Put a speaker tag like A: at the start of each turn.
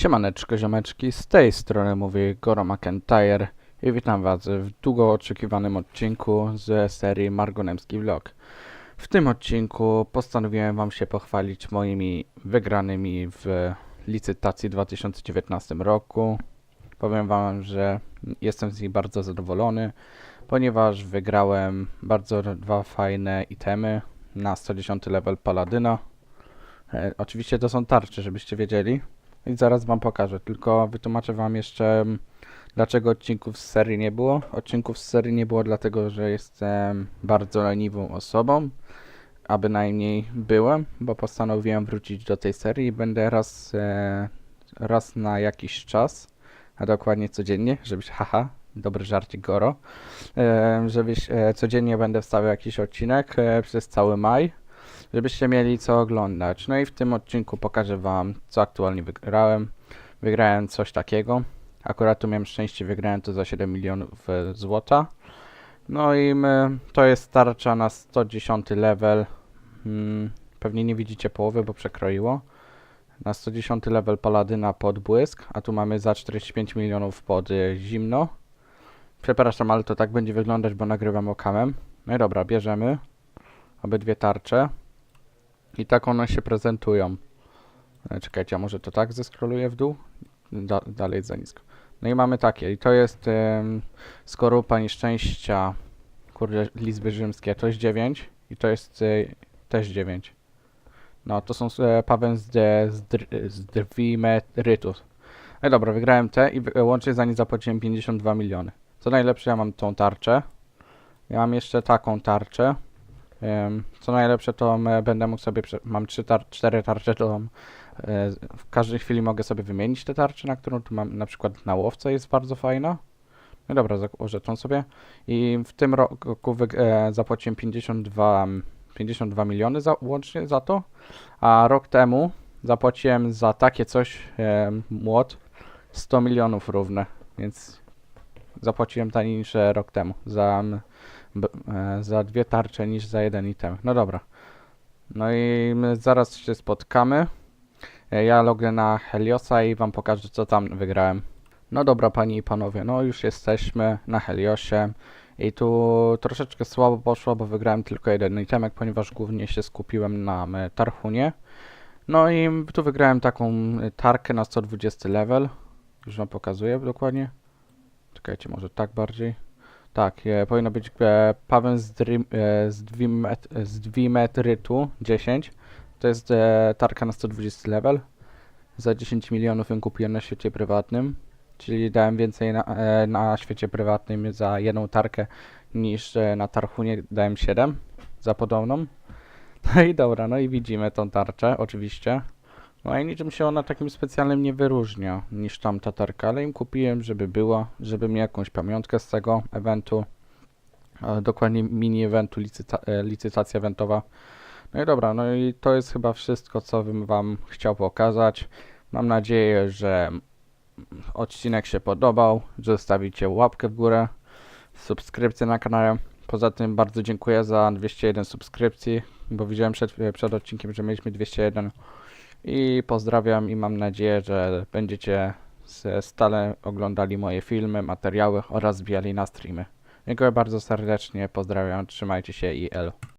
A: Siemaneczko ziomeczki, z tej strony mówi Goro McIntyre i witam was w długo oczekiwanym odcinku z serii Margonemski Vlog. W tym odcinku postanowiłem wam się pochwalić moimi wygranymi w licytacji 2019 roku. Powiem wam, że jestem z nich bardzo zadowolony, ponieważ wygrałem bardzo dwa fajne itemy na 110 level Paladyna. E, oczywiście to są tarcze, żebyście wiedzieli. I zaraz wam pokażę, tylko wytłumaczę wam jeszcze mm, dlaczego odcinków z serii nie było. Odcinków z serii nie było dlatego, że jestem bardzo leniwą osobą, a bynajmniej byłem, bo postanowiłem wrócić do tej serii i będę raz, e, raz na jakiś czas, a dokładnie codziennie, żebyś, haha, dobry żarcik Goro, e, żebyś e, codziennie będę wstawiał jakiś odcinek e, przez cały maj żebyście mieli co oglądać. No i w tym odcinku pokażę Wam, co aktualnie wygrałem. Wygrałem coś takiego. Akurat tu miałem szczęście, wygrałem to za 7 milionów e, złota. No i my, to jest tarcza na 110 level. Hmm, pewnie nie widzicie połowy, bo przekroiło. Na 110 level paladyna pod błysk, a tu mamy za 45 milionów pod e, zimno. Przepraszam, ale to tak będzie wyglądać, bo nagrywam okamem. No i dobra, bierzemy obydwie tarcze. I tak one się prezentują. E, Czekajcie, a może to tak zeskroluję w dół? Da, dalej jest za nisko. No i mamy takie. I to jest em, skorupa nieszczęścia. Kurde, Lizby Rzymskie. To jest 9. I to jest e, też 9. No, to są e, pawęzdy z, z drwi merytus. No dobra, wygrałem te i łącznie za nie zapłaciłem 52 miliony. Co najlepsze, ja mam tą tarczę. Ja mam jeszcze taką tarczę. Co najlepsze, to będę mógł sobie, mam trzy tar cztery tarcze, to w każdej chwili mogę sobie wymienić te tarcze, na którą tu mam, na przykład na łowce jest bardzo fajna. No dobra, założę sobie. I w tym roku e, zapłaciłem 52, m, 52 miliony za, łącznie za to, a rok temu zapłaciłem za takie coś, e, młot, 100 milionów równe, więc zapłaciłem taniej niż rok temu za za dwie tarcze niż za jeden item. No dobra. No i zaraz się spotkamy. E, Ja lognę na Heliosa i wam pokażę co tam wygrałem. No dobra panie i panowie, no już jesteśmy na Heliosie. I tu troszeczkę słabo poszło, bo wygrałem tylko jeden itemek, ponieważ głównie się skupiłem na m, Tarhunie. No i tu wygrałem taką e, tarkę na 120 level. Już wam pokazuję dokładnie. Czekajcie, może tak bardziej. Tak, e, powinno być e, Paweł z, dri, e, z, dwimet, z Dwimetrytu 10. To jest e, tarka na 120 level. Za 10 milionów ją kupiłem na świecie prywatnym. Czyli dałem więcej na, e, na świecie prywatnym za jedną tarkę niż e, na Tarhunie dałem 7 za podobną. No i dobra, no i widzimy tą tarczę oczywiście. No i niczym się ona takim specjalnym nie wyróżnia niż tamta tarka, ale im kupiłem, żeby była, żeby mieć jakąś pamiątkę z tego eventu. Dokładnie mini eventu, licyta e, licytacja eventowa. No i dobra, no i to jest chyba wszystko, co bym wam chciał pokazać. Mam nadzieję, że odcinek się podobał, że zostawicie łapkę w górę, subskrypcję na kanale. Poza tym bardzo dziękuję za 201 subskrypcji, bo widziałem przed, przed odcinkiem, że mieliśmy 201 i pozdrawiam i mam nadzieję, że będziecie stale oglądali moje filmy, materiały oraz wbijali na streamy. Dziękuję bardzo serdecznie, pozdrawiam, trzymajcie się i elo.